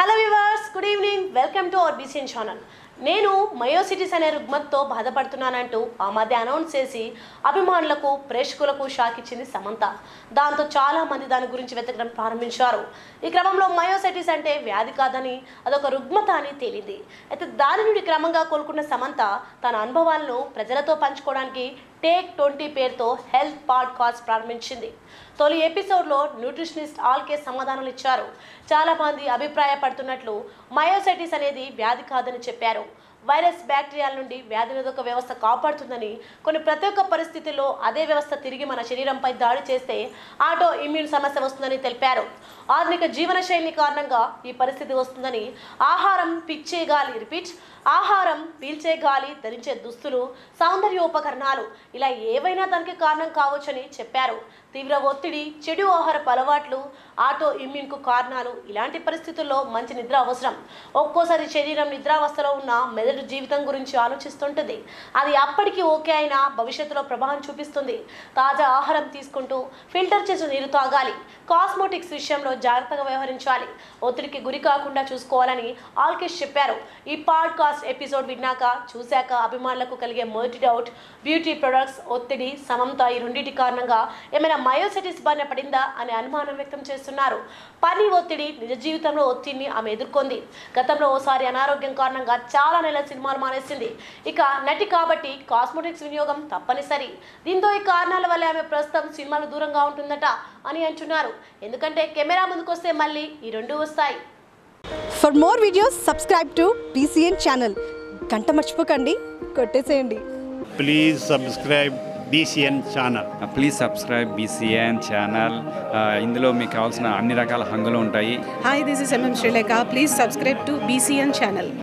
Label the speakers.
Speaker 1: Welcome to our BCN channel నేను myositis అనే రుగ్మతతో బాధపడుతున్నానంటూ ఆ మధ్య అనౌన్స్ చేసి అభిమానులకు ప్రేక్షకులకు షాక్ ఇచ్చింది సమంత. దాంతో చాలా మంది దాని గురించి వెతకడం ప్రారంభించారు. ఈ క్రమంలో మయోసిటీస్ అంటే వ్యాధి కాదని అదొక రుగ్మత అని తేలింది. అయితే దాని నుండి క్రమంగా కోలుకున్న సమంత తన అనుభవాలను ప్రజలతో పంచుకోవడానికి టేక్ ట్వంటీ పేరుతో హెల్త్ పాడ్కాస్ట్ ప్రారంభించింది. తొలి ఎపిసోడ్లో న్యూట్రిషనిస్ట్ ఆల్కే సమాధానాలు ఇచ్చారు. చాలా మంది అభిప్రాయపడుతున్నట్లు మయోసైటిస్ అనేది వ్యాధి కాదని చెప్పారు. వైరస్ బ్యాక్టీరియాల నుండి వ్యాధి నిరోధక వ్యవస్థ కాపాడుతుందని కొన్ని ప్రతి ఒక్క పరిస్థితుల్లో అదే వ్యవస్థ తిరిగి మన శరీరంపై దాడి చేస్తే ఆటో ఇమ్యూన్ సమస్య వస్తుందని తెలిపారు. ఆధునిక జీవన శైలి కారణంగా ఈ పరిస్థితి వస్తుందని ఆహారం పిచ్చే గాలి రిపీట్ ఆహారం పీల్చే గాలి ధరించే దుస్తులు సౌందర్యోపకరణాలు ఇలా ఏవైనా దానికి కారణం కావచ్చని చెప్పారు. తీవ్ర ఒత్తిడి చెడు ఆహారపు అలవాట్లు ఆటో ఇమ్యూన్కు కారణాలు ఇలాంటి పరిస్థితుల్లో మంచి నిద్ర అవసరం. ఒక్కోసారి శరీరం నిద్రావస్థలో ఉన్న మెదడు జీవితం గురించి ఆలోచిస్తుంటుంది. అది అప్పటికి ఓకే అయినా భవిష్యత్తులో ప్రభావం చూపిస్తుంది. తాజా ఆహారం తీసుకుంటూ ఫిల్టర్ చేసిన నీరు తాగాలి. కాస్మోటిక్స్ విషయంలో జాగ్రత్తగా వ్యవహరించాలి. ఒత్తిడికి గురి కాకుండా చూసుకోవాలని ఆల్కేష్ చెప్పారు. ఈ పాడ్కాస్ట్ ఎపిసోడ్ విన్నాక చూశాక అభిమానులకు కలిగే మొదటి డౌట్ బ్యూటీ ప్రొడక్ట్స్ ఒత్తిడి సమంత ఈ రెండింటి కారణంగా ఏమైనా మయోసిటిస్ బారిన పడిందా అనే అనుమానం వ్యక్తం చేస్తున్నారు. పని ఒత్తిడి నిజ జీవితంలో ఒత్తిడిని ఆమె ఎదుర్కొంది. గతంలో ఓసారి అనారోగ్యం కారణంగా చాలా నెలల సినిమాలు మానేసింది. ఇక నటి కాబట్టి కాస్మోటిక్స్ వినియోగం తప్పనిసరి. దీంతో ఈ కారణాల వల్ల ఆమె ప్రస్తుతం సినిమాలు దూరంగా ఉంటుందట అని అంటున్నారు. ఎందుకంటే కెమెరా ముందుకొస్తే మళ్ళీ ఈ రెండు వస్తాయి.
Speaker 2: For more videos subscribe to BCN channel గంట మర్చిపోకండి కొట్టేసేయండి.
Speaker 3: Please subscribe BCN channel
Speaker 4: please subscribe BCN channel ఇందులో మీకు కావాల్సిన అన్ని రకాల హంగులు ఉంటాయి.
Speaker 5: Hi, this is MM Sri Lanka. Please subscribe to BCN channel.